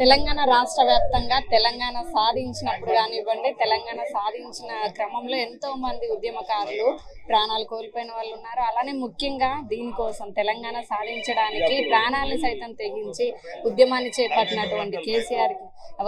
తెలంగాణ రాష్ట్ర వ్యాప్తంగా తెలంగాణ సాధించినప్పుడు కానివ్వండి తెలంగాణ సాధించిన క్రమంలో ఎంతో మంది ఉద్యమకారులు ప్రాణాలు కోల్పోయిన వాళ్ళు ఉన్నారు. అలానే ముఖ్యంగా దీనికోసం తెలంగాణ సాధించడానికి ప్రాణాలను సైతం తెగించి ఉద్యమాన్ని చేపట్టినటువంటి కేసీఆర్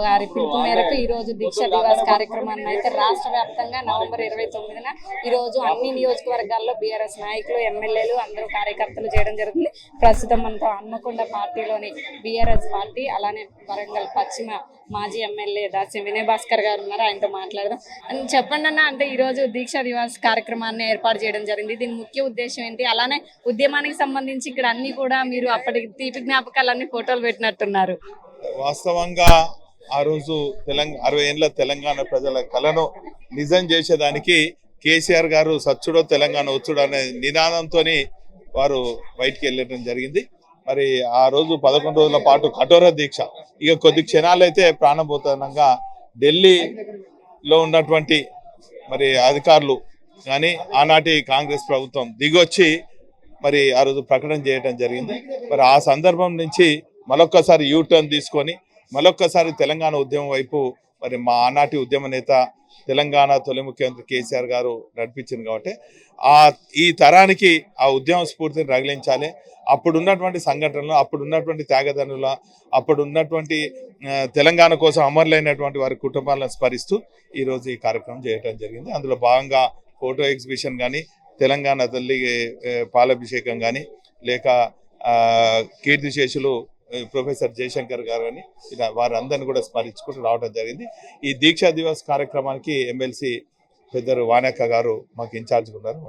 వారి పిలుపు మేరకు ఈ రోజు దీక్ష దివాస్ కార్యక్రమాన్ని అయితే రాష్ట్ర వ్యాప్తంగా నవంబర్ ఇరవై తొమ్మిదిన ఈ రోజు అన్ని నియోజకవర్గాల్లో బీఆర్ఎస్ నాయకులు ఎమ్మెల్యేలు అందరూ కార్యకర్తలు చేయడం జరుగుతుంది. ప్రస్తుతం మనతో హన్మకొండ పార్టీలోని బీఆర్ఎస్ పార్టీ అలానే వరంగల్ పశ్చిమ మాజీ ఎమ్మెల్యే దాస్యం వినయ్ భాస్కర్ గారు ఉన్నారు ఆయనతో మాట్లాడదాం. అని చెప్పండి అన్న అంటే ఈరోజు దీక్ష దివాస్ కార్యక్రమాన్ని ఏర్పాటు చేయడం జరిగింది. దీని ముఖ్య ఉద్దేశం ఏంటి? అలానే ఉద్యమానికి సంబంధించి ఇక్కడ అన్ని కూడా మీరు అప్పటి తీపి జ్ఞాపకాలన్నీ ఫోటోలు పెట్టినట్టున్నారు. వాస్తవంగా ఆ రోజు తెలంగాణ అరవై ఏళ్ళ తెలంగాణ ప్రజల కలను నిజం చేసేదానికి కేసీఆర్ గారు సచ్చుడో తెలంగాణ వచ్చుడో అనే నినాదంతో వారు బయటికి వెళ్ళడం జరిగింది. మరి ఆ రోజు పదకొండు రోజుల పాటు కఠోర దీక్ష. ఇక కొద్ది క్షణాలైతే ప్రాణభూతనంగా ఢిల్లీలో ఉన్నటువంటి మరి అధికారులు కానీ ఆనాటి కాంగ్రెస్ ప్రభుత్వం దిగొచ్చి మరి ఆ రోజు ప్రకటన చేయడం జరిగింది. మరి ఆ సందర్భం నుంచి మరొక్కసారి యూ టర్న్ తీసుకొని మరొక్కసారి తెలంగాణ ఉద్యమం వైపు మరి మా ఆనాటి ఉద్యమ నేత తెలంగాణ తొలి ముఖ్యమంత్రి కేసీఆర్ గారు నడిపించింది కాబట్టి ఆ ఈ తరానికి ఆ ఉద్యమ స్ఫూర్తిని రగిలించాలి. అప్పుడున్నటువంటి సంఘటనలు అప్పుడు ఉన్నటువంటి త్యాగదనుల అప్పుడున్నటువంటి తెలంగాణ కోసం అమరులైనటువంటి వారి కుటుంబాలను స్మరిస్తూ ఈరోజు ఈ కార్యక్రమం చేయడం జరిగింది. అందులో భాగంగా ఫోటో ఎగ్జిబిషన్ కానీ తెలంగాణ తల్లి పాలాభిషేకం కానీ లేక కీర్తిశేషులు ప్రొఫెసర్ జయశంకర్ గారు అని ఇలా వారందరిని కూడా స్మరించుకుంటూ రావడం జరిగింది. ఈ దీక్షా దివస్ కార్యక్రమానికి ఎమ్మెల్సీ పెద్దరు వానక్క గారు మాకు ఇన్ఛార్జ్ ఉన్నారు.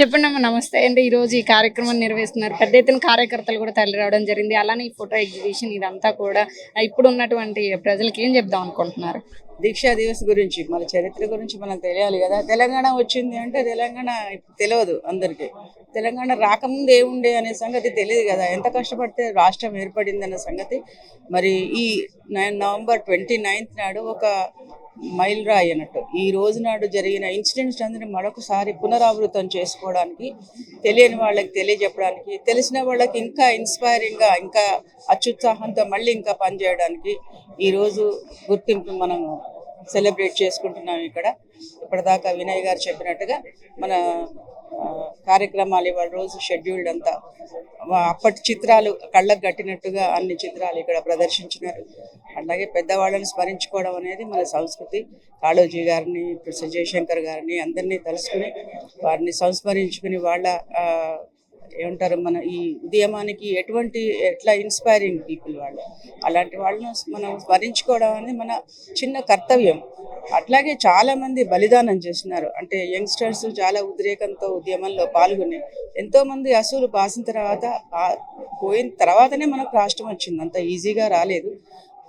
చెప్పండి అమ్మ నమస్తే. అంటే ఈ రోజు ఈ కార్యక్రమం నిర్వహిస్తున్నారు. పెద్ద ఎత్తున కార్యకర్తలు కూడా తరలి రావడం జరిగింది. అలానే ఈ ఫోటో ఎగ్జిబిషన్ ఇదంతా కూడా ఇప్పుడు ఉన్నటువంటి ప్రజలకి ఏం చెప్దాం అనుకుంటున్నారు? దీక్షా దివస్ గురించి మన చరిత్ర గురించి మనకు తెలియాలి కదా. తెలంగాణ వచ్చింది అంటే తెలంగాణ తెలియదు అందరికీ. తెలంగాణ రాకముందు ఏముండే అనే సంగతి తెలియదు కదా. ఎంత కష్టపడితే రాష్ట్రం ఏర్పడింది అన్న సంగతి. మరి ఈ నైన్ నవంబర్ ట్వంటీ నైన్త్ నాడు ఒక మైల్ రాయి అన్నట్టు. ఈ రోజు నాడు జరిగిన ఇన్సిడెంట్స్ అందరినీ మరొకసారి పునరావృతం చేసుకోవడానికి తెలియని వాళ్ళకి తెలియజెప్పడానికి తెలిసిన వాళ్ళకి ఇంకా ఇన్స్పైరింగ్గా ఇంకా అత్యుత్సాహంతో మళ్ళీ ఇంకా పనిచేయడానికి ఈరోజు గుర్తింపు మనం సెలబ్రేట్ చేసుకుంటున్నాం ఇక్కడ. ఇప్పటిదాకా వినయ్ గారు చెప్పినట్టుగా మన కార్యక్రమాలు ఇవాళ రోజు షెడ్యూల్డ్ అంతా. అప్పటి చిత్రాలు కళ్ళకు కట్టినట్టుగా అన్ని చిత్రాలు ఇక్కడ ప్రదర్శించినారు. అలాగే పెద్దవాళ్ళని స్మరించుకోవడం అనేది మన సంస్కృతి. కాళోజీ గారిని ఇప్పుడు జయశంకర్ గారిని అందరినీ తలుసుకుని వారిని సంస్మరించుకుని వాళ్ళ ఏమంటారు మన ఈ ఉద్యమానికి ఎటువంటి ఎట్లా ఇన్స్పైరింగ్ పీపుల్ వాళ్ళు? అలాంటి వాళ్ళను మనం స్మరించుకోవడం అనేది మన చిన్న కర్తవ్యం. అట్లాగే చాలామంది బలిదానం చేస్తున్నారు. అంటే యంగ్స్టర్స్ చాలా ఉద్రేకంతో ఉద్యమంలో పాల్గొని ఎంతో మంది అసూలు బాసిన తర్వాత పోయిన తర్వాతనే మనకు రాష్ట్రం వచ్చింది. అంత ఈజీగా రాలేదు.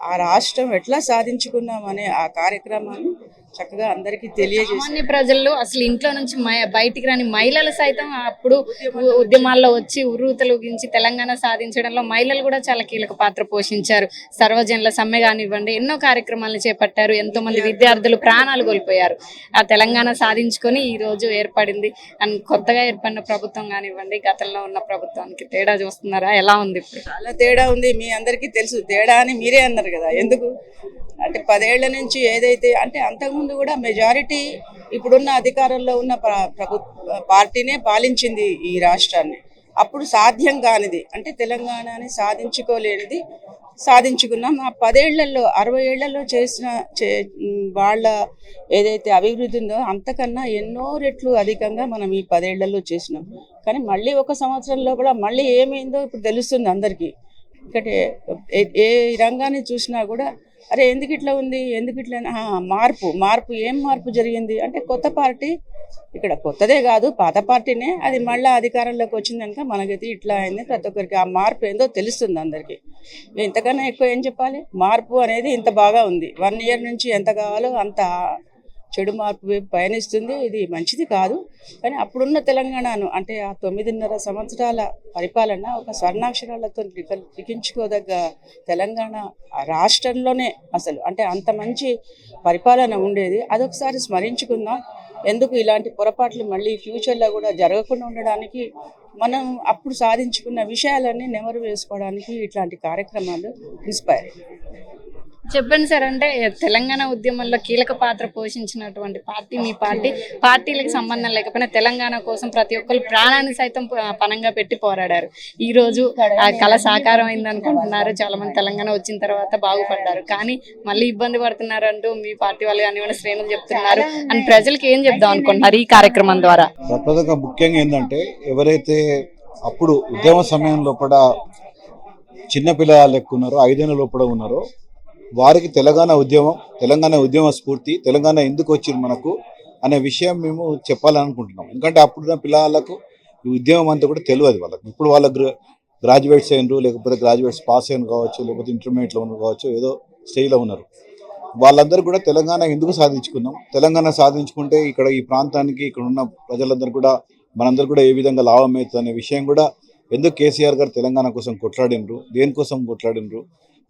ఆ రాష్ట్రం ఎట్లా సాధించుకున్నాం అనే ఆ కార్యక్రమాన్ని చక్కగా అందరికీ తెలియజేసి సామాన్య ప్రజలు అసలు ఇంట్లో నుంచి బయటికి రాని మహిళలు సైతం అప్పుడు ఉద్యమాల్లో వచ్చి ఉర్రూతలుగించి తెలంగాణ సాధించడంలో మహిళలు కూడా చాలా కీలక పాత్ర పోషించారు. సర్వజనుల సమ్మె కానివ్వండి ఎన్నో కార్యక్రమాలను చేపట్టారు. ఎంతో మంది విద్యార్థులు ప్రాణాలు కోల్పోయారు. ఆ తెలంగాణ సాధించుకొని ఈ రోజు ఏర్పడింది. అండ్ కొత్తగా ఏర్పడిన ప్రభుత్వం కానివ్వండి గతంలో ఉన్న ప్రభుత్వానికి తేడా చూస్తున్నారా? ఎలా ఉంది ఇప్పుడు? చాలా తేడా ఉంది. మీ అందరికీ తెలుసు. తేడా అని మీరే అన్నారు కదా. ఎందుకు? అంటే పదేళ్ళ నుంచి ఏదైతే అంటే అంతకుముందు కూడా మెజారిటీ ఇప్పుడున్న అధికారంలో ఉన్న ప్రభుత్వ పార్టీనే పాలించింది ఈ రాష్ట్రాన్ని. అప్పుడు సాధ్యం కానిది అంటే తెలంగాణని సాధించుకోలేనిది సాధించుకున్నాం. ఆ పదేళ్ళలో అరవై ఏళ్ళలో చేసిన చే వాళ్ళ ఏదైతే అభివృద్ధి ఉందో అంతకన్నా ఎన్నో రెట్లు అధికంగా మనం ఈ పదేళ్ళలో చేసినాం. కానీ మళ్ళీ ఒక సంవత్సరం లోపల మళ్ళీ ఏమైందో ఇప్పుడు తెలుస్తుంది అందరికీ. ఇక్కడ ఏ రంగాన్ని చూసినా కూడా అరే ఎందుకు ఇట్లా ఉంది? ఎందుకు ఇట్లా మార్పు మార్పు ఏం మార్పు జరిగింది? అంటే కొత్త పార్టీ ఇక్కడ కొత్తదే కాదు పాత పార్టీనే అది మళ్ళీ అధికారంలోకి వచ్చింది కనుక మనకైతే ఇట్లా అయింది. ప్రతి ఒక్కరికి ఆ మార్పు ఏందో తెలుస్తుంది అందరికీ. ఇంతకన్నా ఎక్కువ ఏం చెప్పాలి? మార్పు అనేది ఇంత బాగా ఉంది. వన్ ఇయర్ నుంచి ఎంత కావాలో అంత చెడు మార్పు వైపు పయనిస్తుంది. ఇది మంచిది కాదు. కానీ అప్పుడున్న తెలంగాణను అంటే ఆ తొమ్మిదిన్నర సంవత్సరాల పరిపాలన ఒక స్వర్ణాక్షరాలతో లిఖ- లిఖించుకోదగ్గ తెలంగాణ రాష్ట్రంలోనే అసలు. అంటే అంత మంచి పరిపాలన ఉండేది. అదొకసారి స్మరించుకుందాం. ఎందుకు ఇలాంటి పొరపాట్లు మళ్ళీ ఫ్యూచర్లో కూడా జరగకుండా ఉండడానికి మనం అప్పుడు సాధించుకున్న విషయాలన్నీ నెమరు వేసుకోవడానికి ఇట్లాంటి కార్యక్రమాలు ఇన్స్పైర్ చెప్పండి సార్ అంటే తెలంగాణ ఉద్యమంలో కీలక పాత్ర పోషించినటువంటి పార్టీ మీ పార్టీ పార్టీలకు సంబంధం లేకపోయినా తెలంగాణ కోసం ప్రతి ఒక్కరు ప్రాణాన్ని సైతం పనంగా పణంగా పెట్టి పోరాడారు. ఈ రోజు ఆ కళ సాకారం అయింది అనుకుంటున్నారు చాలా మంది తెలంగాణ వచ్చిన తర్వాత బాగుపడ్డారు. కానీ మళ్ళీ ఇబ్బంది పడుతున్నారు అంటూ మీ పార్టీ వాళ్ళు కానివ్వండి శ్రేణులు చెప్తున్నారు. అని ప్రజలకు ఏం చెప్దాం అనుకుంటున్నారు ఈ కార్యక్రమం ద్వారా? ముఖ్యంగా ఏంటంటే ఎవరైతే అప్పుడు ఉద్యమ సమయం కూడా చిన్న పిల్లలు ఎక్కువ ఉన్నారో ఐదేళ్ళ లోపల ఉన్నారో వారికి తెలంగాణ ఉద్యమం తెలంగాణ ఉద్యమ స్ఫూర్తి తెలంగాణ ఎందుకు వచ్చింది మనకు అనే విషయం మేము చెప్పాలనుకుంటున్నాం. ఎందుకంటే అప్పుడున్న పిల్లలకు ఈ ఉద్యమం అంతా కూడా తెలియదు వాళ్ళకి. ఇప్పుడు వాళ్ళ గ్రా గ్రాడ్యుయేట్స్ అయినరు లేకపోతే గ్రాడ్యుయేట్స్ పాస్ అయిన కావచ్చు లేకపోతే ఇంటర్మీడియట్లో ఉన్న కావచ్చు ఏదో స్టేజ్లో ఉన్నారు. వాళ్ళందరూ కూడా తెలంగాణ ఎందుకు సాధించుకున్నాం? తెలంగాణ సాధించుకుంటే ఇక్కడ ఈ ప్రాంతానికి ఇక్కడ ఉన్న ప్రజలందరూ కూడా మనందరూ కూడా ఏ విధంగా లాభం అవుతుంది అనే విషయం కూడా ఎందుకు కేసీఆర్ గారు తెలంగాణ కోసం కొట్లాడినరు? దేనికోసం కొట్లాడినరు?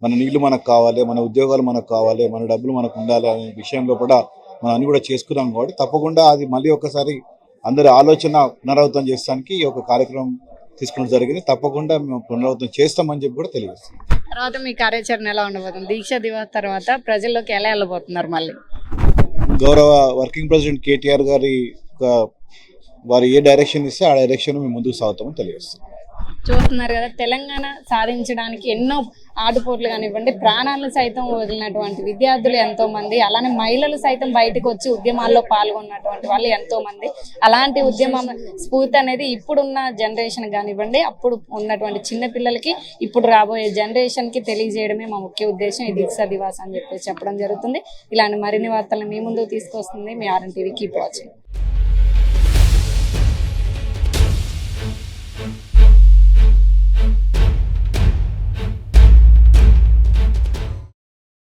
మన నీళ్ళు మనకు కావాలి మన ఉద్యోగాలు మనకు కావాలి మన డబ్బులు మనకు ఉండాలి అనే విషయంలో కూడా మనం అన్ని కూడా చేసుకున్నాం కాబట్టి తప్పకుండా అది మళ్ళీ ఒకసారి అందరి ఆలోచన పునరావృతం చేస్తానికి ఈ యొక్క కార్యక్రమం తీసుకోవడం జరిగింది. తప్పకుండా మేము పునరావృతం చేస్తామని చెప్పి కూడా తెలియజేస్తాం తర్వాత మీ కార్యాచరణ ఎలా ఉండబోతుంది? దీక్ష దివస్ తర్వాత ప్రజల్లోకి ఎలా వెళ్ళబోతున్నారు మళ్ళీ? గౌరవ వర్కింగ్ ప్రెసిడెంట్ కేటీఆర్ గారి ఒక వారు ఏ డైరెక్షన్ ఇస్తే ఆ డైరెక్షన్ మేము ముందుకు సాగుతామని తెలియజేస్తాం చూస్తున్నారు కదా తెలంగాణ సాధించడానికి ఎన్నో ఆటుపోట్లు కానివ్వండి ప్రాణాలను సైతం వదిలినటువంటి విద్యార్థులు ఎంతో మంది అలానే మహిళలు సైతం బయటకు వచ్చి ఉద్యమాల్లో పాల్గొన్నటువంటి వాళ్ళు ఎంతో మంది అలాంటి ఉద్యమం స్ఫూర్తి అనేది ఇప్పుడున్న జనరేషన్ కానివ్వండి అప్పుడు ఉన్నటువంటి చిన్న పిల్లలకి ఇప్పుడు రాబోయే జనరేషన్కి తెలియజేయడమే మా ముఖ్య ఉద్దేశం. ఈ దీక్ష దివాస్ అని చెప్పేసి చెప్పడం జరుగుతుంది. ఇలాంటి మరిన్ని వార్తలను మీ ముందుకు తీసుకొస్తుంది మీ ఆర్ఎన్ టీవీ కీప్ వాచింగ్